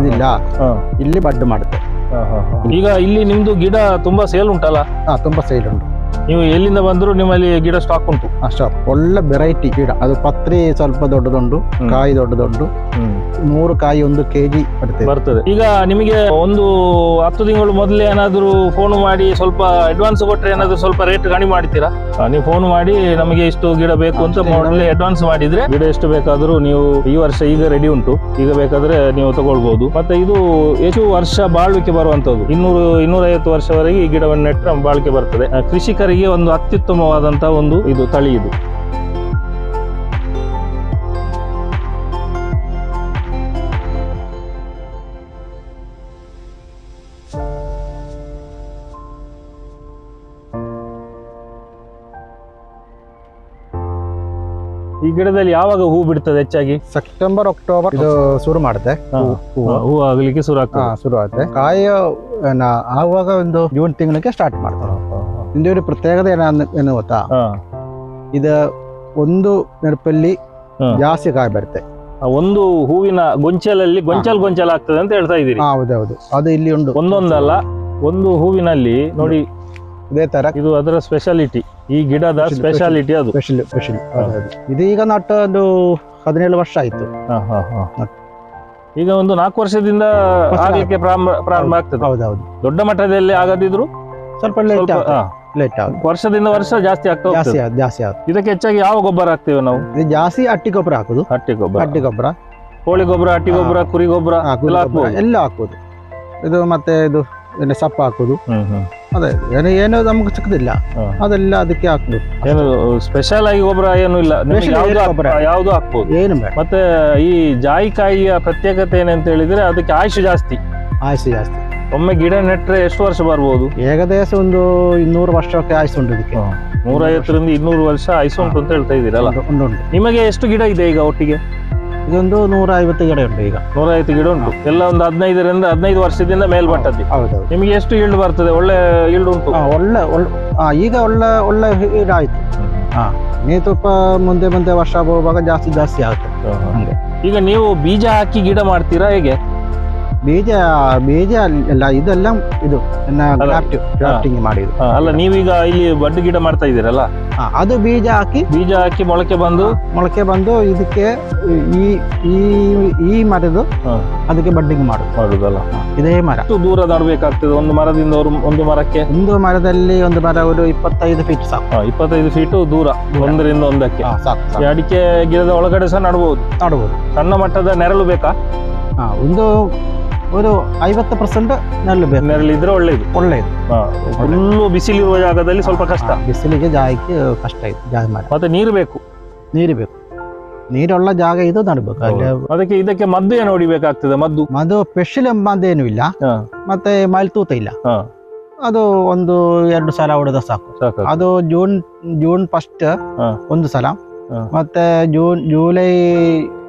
ಇದಿಲ್ಲ ಇಲ್ಲಿ ಬಡ್ ಮಾಡುತ್ತೆ. ಈಗ ಇಲ್ಲಿ ನಿಮ್ದು ಗಿಡ ತುಂಬಾ ಸೇಲ್ ಉಂಟಲ್ಲ? ಹಾ ತುಂಬಾ ಸೇಲ್ ಉಂಟು. ನೀವು ಎಲ್ಲಿಂದ ಬಂದ್ರು ನಿಮ್ಮಲ್ಲಿ ಗಿಡ ಸ್ಟಾಕ್ ಉಂಟು. ಅಷ್ಟ ಒಳ್ಳೆ ವೆರೈಟಿ ಗಿಡ. ಅದು ಪತ್ರೆ ಸ್ವಲ್ಪ ದೊಡ್ಡದುಂಟು. ಕಾಯಿ ದೊಡ್ಡದುಂಟು. ನೂರು ಕಾಯಿ ಒಂದು ಕೆಜಿ ಬರ್ತದೆ. ಬರ್ತದೆ. ಈಗ ನಿಮಗೆ ಒಂದು ಹತ್ತು ತಿಂಗಳು ಮೊದಲೇ ಏನಾದ್ರು ಫೋನ್ ಮಾಡಿ ಸ್ವಲ್ಪ ಅಡ್ವಾನ್ಸ್ ಕೊಟ್ಟರೆ ಏನಾದ್ರು ಸ್ವಲ್ಪ ರೇಟ್ ಕಡಿಮೆ ಮಾಡ್ತೀರಾ? ನೀವು ಫೋನ್ ಮಾಡಿ ನಮಗೆ ಇಷ್ಟು ಗಿಡ ಬೇಕು ಅಂತ. ಮೊದಲೇ ಅಡ್ವಾನ್ಸ್ ಮಾಡಿದ್ರೆ ಗಿಡ ಎಷ್ಟು ಬೇಕಾದರೂ ನೀವು ಈ ವರ್ಷ ಈಗ ರೆಡಿ ಉಂಟು. ಈಗ ಬೇಕಾದ್ರೆ ನೀವು ತಗೊಳ್ಬಹುದು ಮತ್ತೆ ಇದು ಎಷ್ಟು ವರ್ಷ ಬಾಳ್ವಿಕೆ ಬರುವಂತದ್ದು ಇನ್ನೂರು ಇನ್ನೂರೈವತ್ತು ವರ್ಷವರೆಗೆ ಈ ಗಿಡವನ್ನು ನೆಟ್ಟರೆ ಬಾಳ್ಕೆ ಬರ್ತದೆ. ಆ, ಕೃಷಿಕರಿಗೆ ಒಂದು ಅತ್ಯುತ್ತಮವಾದಂತಹ ಒಂದು ಇದು ತಳಿ ಇದು. ಈ ಗಿಡದಲ್ಲಿ ಯಾವಾಗ ಹೂ ಬಿಡ್ತದೆ ಹೆಚ್ಚಾಗಿ? ಸೆಪ್ಟೆಂಬರ್ ಅಕ್ಟೋಬರ್ ಇದು ಶುರು ಮಾಡುತ್ತೆ ಹಾ. ಆಗಲಿಕ್ಕೆ ಶುರು ಆಗ್ತದೆ. ಶುರು ಆಗುತ್ತೆ ಕಾಯಿ ಆವಾಗ ಒಂದು ಜೂನ್ ತಿಂಗಳಿಗೆ ಸ್ಟಾರ್ಟ್ ಮಾಡ್ತಾರೆ ಇಂದು ಒಂದು ಪ್ರತ್ಯೇಕತೆ എന്നാന്ന് ಏನು ಗೊತ್ತಾ. ಇದು ಒಂದು ನೆನಪಲ್ಲಿ. ಜಾಸ್ತಿ ಕಾಯಿ ಬರುತ್ತೆ ಒಂದು ಹೂವಿನ ಗೊಂಚಲಲ್ಲಿ ಗೊಂಚಲ್ ಗೊಂಚಲ್ ಆಗ್ತದೆ ಅಂತ ಹೇಳ್ತಾ ಇದ್ದೀರಿ. ಹೌದೌದು ಅದು ಇಲ್ಲಿ ಉಂಟು ಒಂದೊಂದಲ್ಲ ಒಂದು ಹೂವಿನಲ್ಲಿ ನೋಡಿ. ಇದೇ ತರ. ಇದು ಅದರ ಸ್ಪೆಷಾಲಿಟಿ ಈ ಗಿಡದ ಸ್ಪೆಷಾಲಿಟಿ ಅದು. ಸ್ಪೆಷಲ್ ಇದು ಈಗ ನಟ್ಟು ಒಂದು ಹದಿನೇಳು ವರ್ಷ ಆಯ್ತು. ಹ, ಹ, ಹ. ಈಗ ಒಂದು ನಾಲ್ಕು ವರ್ಷದಿಂದ ಆಗಲಿಕ್ಕೆ ಪ್ರಾರಂಭ ಪ್ರಾರಂಭ ಆಗ್ತದೆ. ಹೌದೌದು ದೊಡ್ಡ ಮಟ್ಟದಲ್ಲಿ ಆಗದಿದ್ರು ಸ್ವಲ್ಪ ಲೇಟ್ ಲೇಟ್ ಆಗುತ್ತೆ. ವರ್ಷದಿಂದ ವರ್ಷ ಜಾಸ್ತಿ ಆಗ್ತಾ ಜಾಸ್ತಿ ಹೋಗ್ತದೆ ಆಗುತ್ತೆ ಜಾಸ್ತಿ ಆಗುತ್ತೆ. ಇದಕ್ಕೆ ಹೆಚ್ಚಾಗಿ ಯಾವ ಗೊಬ್ಬರ ಹಾಕ್ತೇವೆ ನಾವು? ಇದು ಜಾಸ್ತಿ ಅಟ್ಟಿ ಗೊಬ್ಬರ ಹಾಕುದು. ಹಟ್ಟಿ ಗೊಬ್ಬರ. ಅಟ್ಟಿ ಗೊಬ್ಬರ. ಕೋಳಿ ಗೊಬ್ಬರ ಹಟ್ಟಿ ಗೊಬ್ಬರ ಕುರಿ ಗೊಬ್ಬರ ಹಾ, ಕುರಿ ಎಲ್ಲ ಗೊಬ್ಬರ ಹಾಕ್ಬೋದು. ಎಲ್ಲ ಹಾಕುದು ಇದು ಮತ್ತೆ ಇದು ಏನು ಸೊಪ್ಪು ಹಾಕುದು. ಹ್ಮ್ ಹ್ಮ್. ಅದೇ ಏನು ಏನು ನಮ್ಗೆ ಸಿಕ್ಕದಿಲ್ಲ ಹಾ. ಅದೆಲ್ಲ ಅದಕ್ಕೆ ಹಾಕ್ಬೇಕು ಏನು ಸ್ಪೆಷಲ್ ಆಗಿ ಗೊಬ್ಬರ ಏನು ಇಲ್ಲ. ನಿಮ್ಗೆ Special ಯಾವ್ದು ಏನು ಹಾಕ್- ಗೊಬ್ಬರ? ಯಾವ್ದು ಹಾಕ್ಬೋದು? ಏನು ಬೇಡ. ಮತ್ತೆ ಈ ಜಾಯಿಕಾಯಿಯ ಪ್ರತ್ಯೇಕತೆ ಏನಂತ ಹೇಳಿದ್ರೆ ಅದಕ್ಕೆ ಆಯುಷ್ ಜಾಸ್ತಿ. ಆಯ್ಸು ಜಾಸ್ತಿ. ಒಮ್ಮೆ ಗಿಡ ನೆಟ್ಟರೆ ಎಷ್ಟು ವರ್ಷ ಬರ್ಬೋದು? ಏಕದೇಶ ಒಂದು ಇನ್ನೂರು ವರ್ಷಕ್ಕೆ ಆಯ್ಸು ಉಂಟು ಇದಕ್ಕೆ. ನೂರೈವತ್ತರಿಂದ ಇನ್ನೂರು ವರ್ಷ ಆಯುಷ್ ಉಂಟು ಅಂತ ಹೇಳ್ತಾ ಇದ್ದೀರಲ್ಲ? ಉಂಟು, ನಿಮಗೆ ಎಷ್ಟು ಗಿಡ ಇದೆ ಈಗ ಒಟ್ಟಿಗೆ? ಇದೊಂದು ನೂರ ಐವತ್ತು ಗಿಡ ಉಂಟು ಈಗ. ನೂರೈವತ್ತು ಗಿಡ ಉಂಟು. ಎಲ್ಲ ಒಂದು ಹದಿನೈದರಿಂದ ಹದಿನೈದು ವರ್ಷದಿಂದ ಮೇಲ್ಪಟ್ಟದ್ದು. ಹೌದು ನಿಮಗೆ ಎಷ್ಟು ಈಲ್ಡ್ ಬರ್ತದೆ? ಒಳ್ಳೆ ಈಲ್ಡ್ ಉಂಟು. ಒಳ್ಳೆ ಒಳ್ಳೆ ಹಾ ಈಗ ಒಳ್ಳೆ ಒಳ್ಳೆ ಇಡ ಆಯ್ತು ನೀ ಸ್ವಲ್ಪ ಮುಂದೆ ಮುಂದೆ ವರ್ಷ ಹೋಗುವಾಗ ಜಾಸ್ತಿ ಜಾಸ್ತಿ ಆಗುತ್ತೆ. ಈಗ ನೀವು ಬೀಜ ಹಾಕಿ ಗಿಡ ಮಾಡ್ತೀರಾ ಹೇಗೆ? ಬೀಜ ಬೀಜ ಎಲ್ಲ ಇದೆಲ್ಲ ಇದು ಅಲ್ಲ. ಗ್ರಾಫ್ಟಿಂಗ್ ಮಾಡಿದ್ದು. ಅಲ್ಲ ನೀವೀಗ ಇಲ್ಲಿ ಬಡ್ಡು ಗಿಡ ಮಾಡ್ತಾ ಇದ್ದೀರಲ್ಲ? ಅದು ಬೀಜ ಹಾಕಿ ಬೀಜ ಹಾಕಿ ಮೊಳಕೆ ಬಂದು? ಮೊಳಕೆ ಬಂದು ಇದಕ್ಕೆ ಈ ಈ ಈ ಮರದು ಅದಕ್ಕೆ ಬಡ್ಡಿಂಗ್ ಮಾಡುದು. ಮಾಡುದಲ್ಲ? ಇದೇ ಮರ. ದೂರ ನಡ್ಬೇಕಾಗ್ತದೆ ಒಂದು ಮರದಿಂದ ಒಂದು- ಒಂದು ಮರಕ್ಕೆ? ಒಂದು ಮರದಲ್ಲಿ ಒಂದು ಮರ ಅವರು ಇಪ್ಪತ್ತೈದು ಫೀಟ್ ಸಾಕು. ಇಪ್ಪತ್ತೈದು ಫೀಟ್ ದೂರ ಒಂದರಿಂದ ಒಂದಕ್ಕೆ. ಅಡಿಕೆ ಗಿಡದ ಒಳಗಡೆ ಸಹ ನಡಬಹುದು ನಡಬಹುದು ಸಣ್ಣ ಮಟ್ಟದ ನೆರಳು ಬೇಕಾ? ಒಂದು ಒಂದು ಐವತ್ತು ಪರ್ಸೆಂಟ್ ನೆರಳು ಬೇಕು ನೆರಳಿದ್ರೆ ಒಳ್ಳೇದು ಒಳ್ಳೇದು ಫುಲ್ಲು ಬಿಸಿಲಿರುವ ಜಾಗದಲ್ಲಿ ಸ್ವಲ್ಪ ಕಷ್ಟ ಬಿಸಿಲಿಗೆ ಜಾಗಕ್ಕೆ ಕಷ್ಟ ಇತ್ತು ಜಾಗ ಮರ ಮತ್ತೆ ನೀರು ಬೇಕು ನೀರು ಬೇಕು ನೀರುಳ್ಳ ಜಾಗ ಇದು ನಡ್ಬೇಕು ಅಲ್ಲಿ ಅದಕ್ಕೆ ಇದಕ್ಕೆ ಮದ್ದು ಏನು ಹೊಡಿಬೇಕಾಗ್ತದೆ ಮದ್ದು ಮದ್ದು ಸ್ಪೆಷಲ್ ಮದ್ದೇನು ಇಲ್ಲ. ಮತ್ತೆ ಮೈಲ್ ತೂತ ಇಲ್ಲ. ಅದು ಒಂದು ಎರಡು ಸಲ ಹೊಡೆದ ಸಾಕು ಅದು ಜೂನ್ ಜೂನ್ ಫಸ್ಟ್ ಒಂದು ಸಲ ಮತ್ತೆ ಜೂನ್ ಜೂಲೈ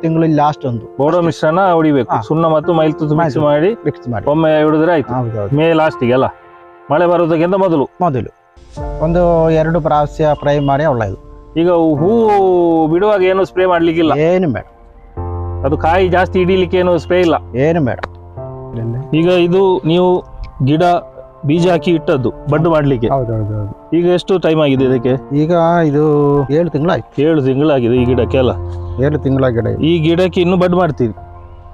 ತಿಂಗಳಲ್ಲಿ ಲಾಸ್ಟ್ ಒಂದು. ಬೋಡೋ ಮಿಶ್ರಣ ಹೊಡಿಬೇಕು. ಸುಣ್ಣ ಮತ್ತು ಮೈಲ್ ತುತ್ತು ಮಿಕ್ಸ್ ಮಾಡಿ ಮಿಕ್ಸ್ ಮಾಡಿ. ಒಮ್ಮೆ ಹಿಡಿದ್ರೆ ಆಯ್ತು. ಮೇ ಲಾಸ್ಟಿಗೆ ಅಲ್ಲ. ಮಳೆ ಬರೋದಕ್ಕಿಂತ ಮೊದಲು. ಮೊದಲು. ಒಂದು ಎರಡು ಪ್ರಾವಸ್ಯ ಫ್ರೈ ಮಾಡಿ ಒಳ್ಳೆಯದು ಈಗ ಹೂ ಬಿಡುವಾಗ ಏನು ಸ್ಪ್ರೇ ಮಾಡ್ಲಿಕ್ಕಿಲ್ಲ? ಏನು ಬೇಡ. ಅದು ಕಾಯಿ ಜಾಸ್ತಿ ಹಿಡೀಲಿಕ್ಕೆ ಏನು ಸ್ಪ್ರೇ ಇಲ್ಲ? ಏನು ಬೇಡ. ಈಗ ಇದು ನೀವು ಗಿಡ ಬೀಜ ಹಾಕಿ ಇಟ್ಟದ್ದು ಬಡ್ಡು ಮಾಡ್ಲಿಕ್ಕೆ. ಹೌದೌದು ಈಗ ಎಷ್ಟು ಟೈಮ್ ಆಗಿದೆ ಇದಕ್ಕೆ? ಈಗ ಇದು ಏಳು ತಿಂಗಳಾಯ್ತು. ಏಳು ತಿಂಗಳಾಗಿದೆ ಈ ಗಿಡಕ್ಕೆ ಅಲ್ಲ? ಏಳು ತಿಂಗಳ ಗಿಡ ಇದು. ಈ ಗಿಡಕ್ಕೆ ಇನ್ನು ಬಡ್ ಮಾಡ್ತೀವಿ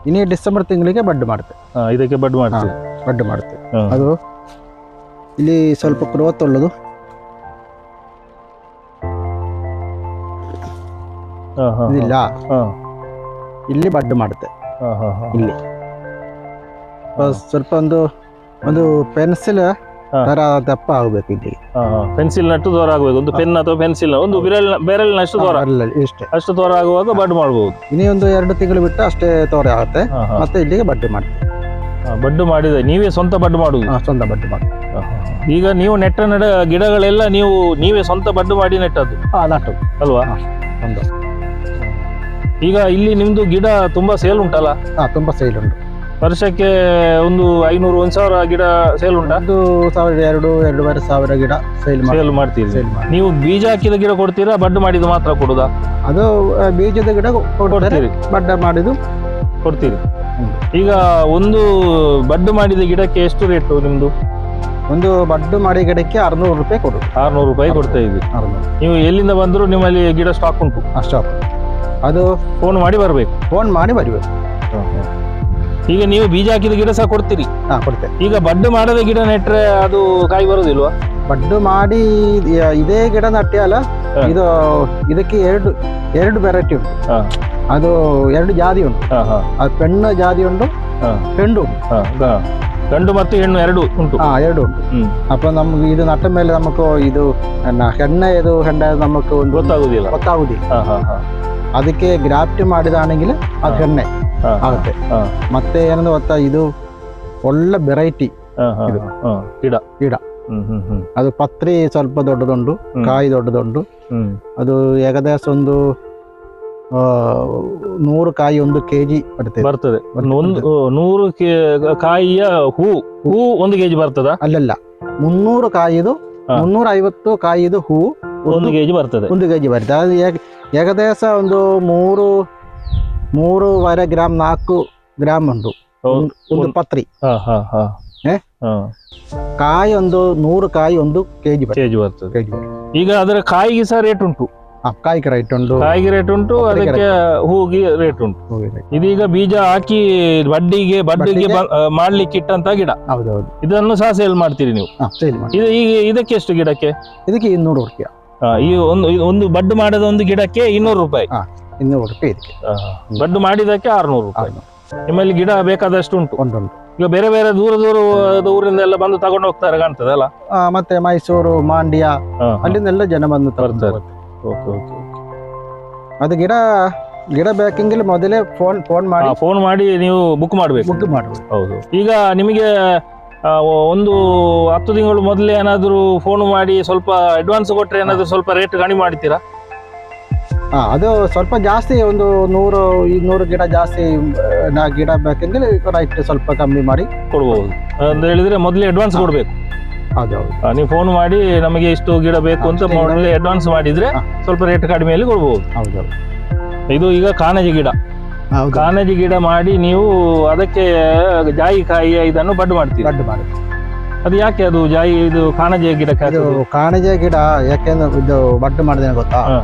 ಇನ್ನೇ ಡಿಸೆಂಬರ್ ತಿಂಗಳಿಗೆ ಬಡ್ ಮಾಡ್ತೆ. ಹಾ, ಇದಕ್ಕೆ ಬಡ್ ಮಾಡ್ತೀವಿ ಬಡ್ ಮಾಡ್ತೆ. ಹಾ. ಅದು ಇಲ್ಲಿ ಸ್ವಲ್ಪ ಗ್ರೋತ್ ಒಳ್ಳೆದು ಹಾ, ಹಾ, ಇದಿಲ್ಲ. ಹಾ, ಇಲ್ಲಿ ಬಡ್ ಮಾಡುತ್ತೆ ಹಾ, ಹಾ, ಹಾ. ಇಲ್ಲಿ. ಸ್ವಲ್ಪ ಒಂದು ಒಂದು ಪೆನ್ಸಿಲ್. ತರ ದಪ್ಪ ಆಗ್ಬೇಕು ಇಲ್ಲಿ. ಪೆನ್ಸಿಲ್ ನಟ್ಟು ದೂರ ಆಗಬೇಕು. ಒಂದು ಪೆನ್ ಅಥವಾ ಪೆನ್ಸಿಲ್ ಒಂದು ಬಿರಲ್ ಬೆರಳಿನಷ್ಟು ದೂರ ಇಷ್ಟೇ. ಅಷ್ಟು ದೂರ ಆಗುವಾಗ ಬಡ್ ಮಾಡಬಹುದು ಇನ್ನೇ ಒಂದು ಎರಡು ತಿಂಗಳು ಬಿಟ್ಟು ಅಷ್ಟೇ ತೋರೆ ಆಗುತ್ತೆ. ಮತ್ತೆ ಇಲ್ಲಿಗೆ ಬಡ್ಡಿ ಮಾಡ್ತೀವಿ. ಬಡ್ಡು ಮಾಡಿದೆ ನೀವೇ ಸ್ವಂತ ಬಡ್ಡು ಮಾಡುದು. ಸ್ವಂತ ಬಡ್ಡಿ ಮಾಡಿ. ಈಗ ನೀವು ನೆಟ್ಟ ನಡ ಗಿಡಗಳೆಲ್ಲ ನೀವು ನೀವೇ ಸ್ವಂತ ಬಡ್ಡು ಮಾಡಿ ನೆಟ್ಟದ್ದು. ಹಾ ನಾಟು ಅಲ್ವಾ? ಈಗ ಇಲ್ಲಿ ನಿಮ್ದು ಗಿಡ ತುಂಬಾ ಸೇಲ್ ಉಂಟಲ್ಲ? ಹಾ ತುಂಬಾ ಸೇಲ್ ಉಂಟು. ವರ್ಷಕ್ಕೆ ಒಂದು ಐನೂರು ಒಂದ್ ಸಾವಿರ ಗಿಡ ಸೇಲ್ ಉಂಟಾ? ಒಂದು ಸಾವಿರ ಎರಡು ಎರಡೂವರೆ ಸಾವಿರ ಗಿಡ ಸೇಲ್ ಸೇಲ್ ಮಾಡ್ತೀರಿ. ಸೇಲ್ ಮಾಡಿ ನೀವು ಬೀಜ ಹಾಕಿದ ಗಿಡ ಕೊಡ್ತೀರಾ ಬಡ್ಡು ಮಾಡಿದ ಮಾತ್ರ ಕೊಡುದಾ? ಅದು ಆ, ಬೀಜದ ಗಿಡ ಕೊಡ್ತಾರೆ. ಕೊಡ್ತೀರಿ. ಬಡ್ಡ ಮಾಡಿದ್ದು. ಕೊಡ್ತೀರಿ. ಈಗ ಒಂದು ಬಡ್ಡು ಮಾಡಿದ ಗಿಡಕ್ಕೆ ಎಷ್ಟು ರೇಟು ನಿಮ್ದು? ಒಂದು ಬಡ್ಡು ಮಾಡಿ ಗಿಡಕ್ಕೆ ಅರ್ನೂರು ರೂಪಾಯಿ ಕೊಡು. ಆರ್ನೂರು ರೂಪಾಯಿ ಕೊಡ್ತಾ ಇದ್ವಿ ಅರ್ನೂರು ನೀವು ಎಲ್ಲಿಂದ ಬಂದರೂ ನಿಮ್ಮಲ್ಲಿ ಗಿಡ ಸ್ಟಾಕ್ ಉಂಟು. ಅಷ್ಟು ಅದು ಫೋನ್ ಮಾಡಿ ಬರಬೇಕು. ಫೋನ್ ಮಾಡಿ ಬರಬೇಕು. ಈಗ ನೀವು ಬೀಜ ಹಾಕಿದ ಗಿಡ ಸಹ ಕೊಡ್ತೀರಿ? ಹಾ ಕೊಡ್ತೇವೆ. ಈಗ ಬಡ್ಡು ಮಾಡದ ಗಿಡ ನೆಟ್ಟರೆ ಅದು ಕಾಯಿ ಬರೋದಿಲ್ವಾ? ಬಡ್ಡು ಮಾಡಿ ಇದೇ ಗಿಡ ನಟ್ಟಿ ಅಲ್ಲ ಇದು ಇದಕ್ಕೆ ಎರಡು ಎರಡು ವೆರೈಟಿ ಉಂಟು. ಅದು ಎರಡು ಜಾತಿ ಉಂಟು. ಹಾ, ಹಾ, ಅದು ಪೆಣ್ಣ ಜಾತಿ ಉಂಟು ಹಾ, ಪೆಂಡು ಗಂಡು ಮತ್ತು ಹೆಣ್ಣು ಎರಡು ಉಂಟು. ಹಾ ಎರಡು ಉಂಟು. ಅಪ್ಪ ನಮ್ಗೆ ಇದು ನಟ್ಟ ಮೇಲೆ മേലെ ಇದು ಹೆಣ್ಣೆ ಹೆಣ್ಣ ഏത് ಹೆಂಡ നമുക്ക് ಗೊತ್ತಾಗುದಿಲ್ಲ. ಗೊತ್ತಾಗುದಿಲ್ಲ. ಹಾ ಹಾ ಅದಕ್ಕೆ ಗ್ರಾಫ್ಟ್ ಮಾಡಿದಾണെങ്കിൽ ಅದು ಹೆಣ್ಣೆ. ಆಗುತ್ತೆ. ಮತ್ತೆ ಏನಂದ್ರೆ ಗೊತ್ತಾ ಇದು ಒಳ್ಳೆ ವೆರೈಟಿ ಇದು. ಗಿಡ. ಗಿಡ. ಅದು ಪತ್ರಿ ಸ್ವಲ್ಪ ದೊಡ್ಡದುಂಡು ಕಾಯಿ ದೊಡ್ಡದುಂಡು ಅದು ಏಕದೇಶ ಒಂದು ನೂರು ಕಾಯಿ ಒಂದು ಕೆಜಿ ಬರ್ತದೆ. ಬರ್ತದೆ. ಒಂದು ನೂರು ಕೆ- ಕಾಯಿಯ ಹೂ ಹೂ ಒಂದು ಕೆಜಿ ಬರ್ತದ? ಅಲ್ಲಲ್ಲ ಮುನ್ನೂರು ಕಾಯಿದು. ಮುನ್ನೂರ ಐವತ್ತು ಕಾಯಿದು ಹೂ ಒಂದು ಕೆಜಿ ಬರ್ತದೆ. ಒಂದು ಕೆಜಿ ಬರ್ತದೆ. ಅದು ಏಕ- ಏಕದೇಶ ಒಂದು ಮೂರು ಮೂರುವರೆ ಗ್ರಾಮ್ ನಾಲ್ಕು ಗ್ರಾಮ್ ಉಂಟು. ಒಂದು- ಪತ್ರಿ. ಕಾಯಿ ಒಂದು ನೂರು ಕಾಯಿ ಒಂದು ಕೆಜಿ ಕೆಜಿ ಬರ್ತದೆ. ಈಗ ಅದರ ಕಾಯಿಗೆ ಸಹ ರೇಟ್ ಉಂಟು. ಕಾಯಿಗೆ ರೈಟ್ ಉಂಟು. ಕಾಯಿಗೆ ರೇಟ್ ಉಂಟು ಅದಕ್ಕೆ ಹೂಗೆ ರೇಟ್ ಉಂಟು. ಇದೀಗ ಬೀಜ ಹಾಕಿ ಬಡ್ಡಿಗೆ ಬಡ್ಡಿಗೆ ಮಾಡ್ಲಿಕ್ಕೆ ಇಟ್ಟಂತ ಗಿಡ. ಹೌದೌದು. ಇದನ್ನು ಸಹ ಸೇಲ್ ಮಾಡ್ತೀರಿ ನೀವು. ಇದು ಈಗ ಇದಕ್ಕೆ ಎಷ್ಟು ಗಿಡಕ್ಕೆ? ಇದಕ್ಕೆ ಇನ್ನೂರು ರೂಪಾಯಿ. ಈ ಒಂದು ಒಂದು ಬಡ್ಡು ಮಾಡದ ಒಂದು ಗಿಡಕ್ಕೆ ಇನ್ನೂರು ರೂಪಾಯಿ. ಇನ್ನೂರು ರೂಪಾಯಿ ಇದಕ್ಕೆ. ಬಡ್ಡು ಮಾಡಿದಕ್ಕೆ ಆರ್ನೂರು ರೂಪಾಯಿ. ನಿಮ್ಮಲ್ಲಿ ಗಿಡ ಬೇಕಾದಷ್ಟು ಉಂಟು. ಒಂದೊಂದು ಈಗ ಬೇರೆ ಬೇರೆ ದೂರ ದೂರ ಊರಿಂದ ಎಲ್ಲ ಬಂದು ತಗೊಂಡು ಹೋಗ್ತಾರೆ ಕಾಣ್ತದಲ್ಲ ಆ, ಮತ್ತೆ ಮೈಸೂರು ಮಾಂಡ್ಯ. ಅಲ್ಲಿಂದೆಲ್ಲ ಜನ ಬಂದು ತರ್ತಾರೆ. ಓಕೆ ಓಕೆ ಅದು ಗಿಡ ಗಿಡ ಬೇಕೆಂಗಿಲ್ಲ ಮೊದಲೇ ಫೋನ್ ಫೋನ್ ಮಾಡಿ. ಫೋನ್ ಮಾಡಿ ನೀವು ಬುಕ್ ಮಾಡಬೇಕು. ಬುಕ್ ಮಾಡಬೇಕು. ಹೌದು. ಈಗ ನಿಮಗೆ ಆ, ಒಂದು ಹತ್ತು ತಿಂಗಳು ಮೊದಲೇ ಏನಾದರೂ ಫೋನ್ ಮಾಡಿ ಸ್ವಲ್ಪ ಅಡ್ವಾನ್ಸ್ ಕೊಟ್ಟರೆ ಏನಾದರೂ ಸ್ವಲ್ಪ ರೇಟ್ ಕಡಿಮೆ ಮಾಡ್ತೀರಾ? ಹಾ ಅದು ಸ್ವಲ್ಪ ಜಾಸ್ತಿ ಒಂದು ನೂರು ಇನ್ನೂರು ಗಿಡ ಜಾಸ್ತಿ ನಾ ಗಿಡ ಬೇಕೆಂಗಿಲ್ಲ ರೈಟ್ ಸ್ವಲ್ಪ ಕಮ್ಮಿ ಮಾಡಿ. ಕೊಡ್ಬೋದು. ಅಂತ ಹೇಳಿದ್ರೆ ಮೊದಲೇ ಅಡ್ವಾನ್ಸ್ ಕೊಡಬೇಕು. ಹೌದೌದು. ನೀವು ಫೋನ್ ಮಾಡಿ ನಮಗೆ ಇಷ್ಟು ಗಿಡ ಬೇಕು ಅಂತ ಅಷ್ಟೇ ಗಿಡ ಮೊದಲೇ ಅಡ್ವಾನ್ಸ್ ಮಾಡಿದ್ರೆ ಹಾ. ಸ್ವಲ್ಪ ರೇಟ್ ಕಡಿಮೆಯಲ್ಲಿ ಕೊಡ್ಬೋದು. ಹೌದೌದು. ಇದು ಈಗ ಕಾಣಜಿ ಗಿಡ. ಹೌದು. ಕಾನಜಿ ಗಿಡ ಮಾಡಿ ನೀವು ಅದಕ್ಕೆ ಜಾಯಿಕಾಯಿಯ ಇದನ್ನು ಬಡ್ ಮಾಡ್ತೀವಿ ಬಡ್ ಮಾಡಿ ಅದು ಯಾಕೆ ಅದು ಜಾಯಿ ಇದು ಕಾಣಜಿಯ ಗಿಡಕ್ಕೆ ಇದು ಹಾಕುದು? ಕಾಣಿಜೆ ಗಿಡ ಯಾಕೆಂದ್ರೆ ಇದು ಬಡ್ಡು ಗೊತ್ತಾ? ಹಾ.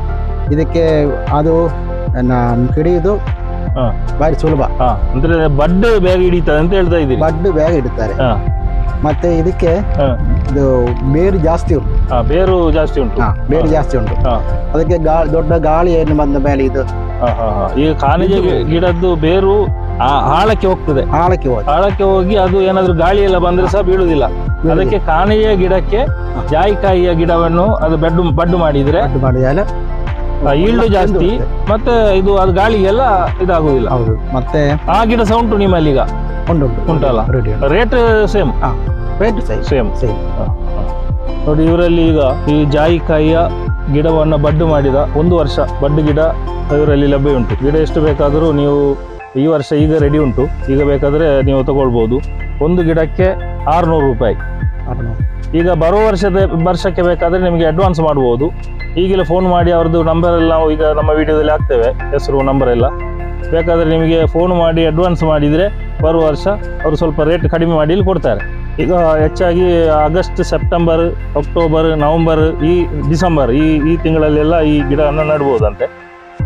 ಇದಕ್ಕೆ ಅದು ನ- ಹಿಡಿಯುದು ಭಾರಿ ಬಾರಿ ಸುಲಭ ಅಂದ್ರೆ ಬಡ್ ಬೇಗ ಹಿಡಿತಾರೆ ಅಂತ ಹೇಳ್ತಾ ಇದ್ದೀರಿ. ಬಡ್ಡು ಬೇಗ ಹಿಡಿತಾರೆ. ಮತ್ತೆ ಇದಕ್ಕೆ ಇದು ಬೇರು ಜಾಸ್ತಿ ಉಂಟು. ಬೇರು ಜಾಸ್ತಿ ಉಂಟು. ಬೇರು ಜಾಸ್ತಿ ಉಂಟು. ಅದಕ್ಕೆ ಗಾಳಿ ದೊಡ್ಡ ಗಾಳಿ ಏನು ಬಂದ ಮೇಲೆ ಇದು. ಈಗ ಕಾನಜಿ ಗಿಡದ್ದು ಬೇರು ಆ- ಆಳಕ್ಕೆ ಹೋಗ್ತದೆ. ಆಳಕ್ಕೆ ಹೋಗಿ ಆಳಕ್ಕೆ ಹೋಗಿ ಅದು ಏನಾದ್ರೂ ಗಾಳಿ ಎಲ್ಲ ಬಂದ್ರೆ ಸಹ ಬೀಳುದಿಲ್ಲ. ಅದಕ್ಕೆ ಕಾಣೆಯ ಗಿಡಕ್ಕೆ ಜಾಯಿಕಾಯಿಯ ಗಿಡವನ್ನು ಅದು ಬೆಡ್ ಬಡ್ಡು ಮಾಡಿದ್ರೆ ಬಡ್ಡು ಮಾಡಿದ ಈಲ್ಡ್ ಜಾಸ್ತಿ ಮತ್ತೆ ಇದು ಅದು ಗಾಳಿಗೆಲ್ಲ ಇದಾಗುದಿಲ್ಲ. ಹೌದು ಮತ್ತೆ ಆ ಗಿಡ ಸಹ ಉಂಟು ನಿಮ್ಮಲ್ಲಿ ಈಗ ಉಂಟು. ಉಂಟಲ್ಲ? Rate same rate same same ನೋಡಿ ಇವರಲ್ಲಿ ಈಗ ಈ ಜಾಯಿಕಾಯಿಯ ಗಿಡವನ್ನು ಬಡ್ಡು ಮಾಡಿದ ಒಂದು ವರ್ಷ ಬಡ್ಡು ಗಿಡ ಇವರಲ್ಲಿ ಲಭ್ಯ ಉಂಟು. ಗಿಡ ಎಷ್ಟು ಬೇಕಾದರೂ ನೀವು ಈ ವರ್ಷ ಈಗ ರೆಡಿ ಉಂಟು. ಈಗ ಬೇಕಾದರೆ ನೀವು ತಗೊಳ್ಬೋದು. ಒಂದು ಗಿಡಕ್ಕೆ ಆರುನೂರು ರೂಪಾಯಿ. ಈಗ ಬರುವ ವರ್ಷದ ವರ್ಷಕ್ಕೆ ಬೇಕಾದರೆ ನಿಮಗೆ ಅಡ್ವಾನ್ಸ್ ಮಾಡ್ಬೋದು. ಈಗಲೇ ಫೋನ್ ಮಾಡಿ ಅವ್ರದ್ದು ನಂಬರ್ ನಾವು ಈಗ ನಮ್ಮ ವಿಡಿಯೋದಲ್ಲಿ ಹಾಕ್ತೇವೆ. ಹೆಸರು ನಂಬರ್ ಎಲ್ಲ. ಬೇಕಾದರೆ ನಿಮಗೆ ಫೋನ್ ಮಾಡಿ ಅಡ್ವಾನ್ಸ್ ಮಾಡಿದರೆ ಬರುವ ವರ್ಷ ಅವರು ಸ್ವಲ್ಪ ರೇಟ್ ಕಡಿಮೆ ಮಾಡಿ ಇಲ್ಲಿ ಕೊಡ್ತಾರೆ. ಈಗ ಹೆಚ್ಚಾಗಿ ಆಗಸ್ಟ್ ಸೆಪ್ಟೆಂಬರ್ ಅಕ್ಟೋಬರ್ ನವಂಬರ್ ಈ ಡಿಸೆಂಬರ್ ಈ ಈ ತಿಂಗಳಲ್ಲೆಲ್ಲ ಈ ಗಿಡವನ್ನು ನೆಡ್ಬೋದಂತೆ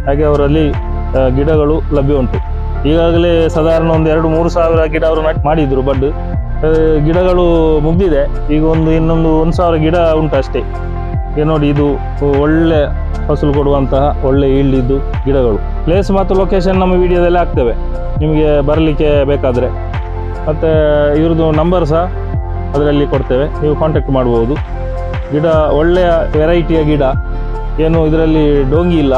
ಹಾಗೆ ಅವರಲ್ಲಿ ಗಿಡಗಳು ಲಭ್ಯ ಉಂಟು. ಈಗಾಗಲೇ ಸಾಧಾರಣ ಒಂದು ಎರಡು ಮೂರು ಸಾವಿರ ಗಿಡ ಅವರು ನಟ್ ಮಾಡಿದ್ರು ಬಡ್ ಆ, ಗಿಡಗಳು ಮುಗ್ದಿದೆ. ಈಗ ಒಂದು ಇನ್ನೊಂದು ಒಂದು ಸಾವಿರ ಗಿಡ ಉಂಟು ಅಷ್ಟೇ. ನೋಡಿ ಇದು ಒಳ್ಳೆ ಫಸಲು ಕೊಡುವಂತಹ ಒಳ್ಳೆ ಇದ್ದು ಗಿಡಗಳು. ಪ್ಲೇಸ್ ಮತ್ತು ಲೊಕೇಶನ್ ನಮ್ಮ ವಿಡಿಯೋದಲ್ಲಿ ಹಾಕ್ತೇವೆ. ನಿಮಗೆ ಬರಲಿಕ್ಕೆ ಬೇಕಾದರೆ. ಮತ್ತು ಇವ್ರದ್ದು ನಂಬರ್ ಸಹ ಅದರಲ್ಲಿ ಕೊಡ್ತೇವೆ. ನೀವು ಕಾಂಟ್ಯಾಕ್ಟ್ ಮಾಡ್ಬೋದು. ಗಿಡ ಒಳ್ಳೆಯ ವೆರೈಟಿಯ ಗಿಡ. ಏನು ಇದರಲ್ಲಿ ಡೋಂಗಿ ಇಲ್ಲ.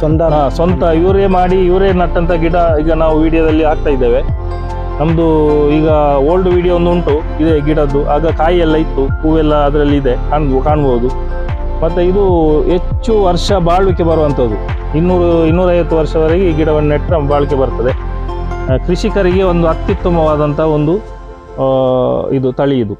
ಸ್ವಂತ. ಸ್ವಂತ. ಇವರೇ ಮಾಡಿ ಇವರೇ ನಟ್ಟಂಥ ಗಿಡ ಈಗ ನಾವು ವಿಡಿಯೋದಲ್ಲಿ ಹಾಕ್ತಾ ಇದ್ದೇವೆ. ನಮ್ದು ಈಗ ಓಲ್ಡ್ ವಿಡಿಯೋ ಒಂದು ಉಂಟು, ಇದೆ ಗಿಡದ್ದು, ಆಗ ಕಾಯಿ ಎಲ್ಲ ಇತ್ತು, ಹೂವೆಲ್ಲ ಅದರಲ್ಲಿ ಇದೆ, ಕಾಣ್ಬೋ ಕಾಣ್ಬೋದು. ಮತ್ತು ಇದು ಹೆಚ್ಚು ವರ್ಷ ಬಾಳ್ವಿಕೆ ಬರುವಂಥದ್ದು. ಇನ್ನೂರು ಇನ್ನೂರೈವತ್ತು ವರ್ಷವರೆಗೆ ಈ ಗಿಡವನ್ನು ನೆಟ್ಟರೆ ಬಾಳಿಕೆ ಬರ್ತದೆ. ಕೃಷಿಕರಿಗೆ ಒಂದು ಅತ್ಯುತ್ತಮವಾದಂಥ ಒಂದು ಇದು ತಳಿ ಇದು.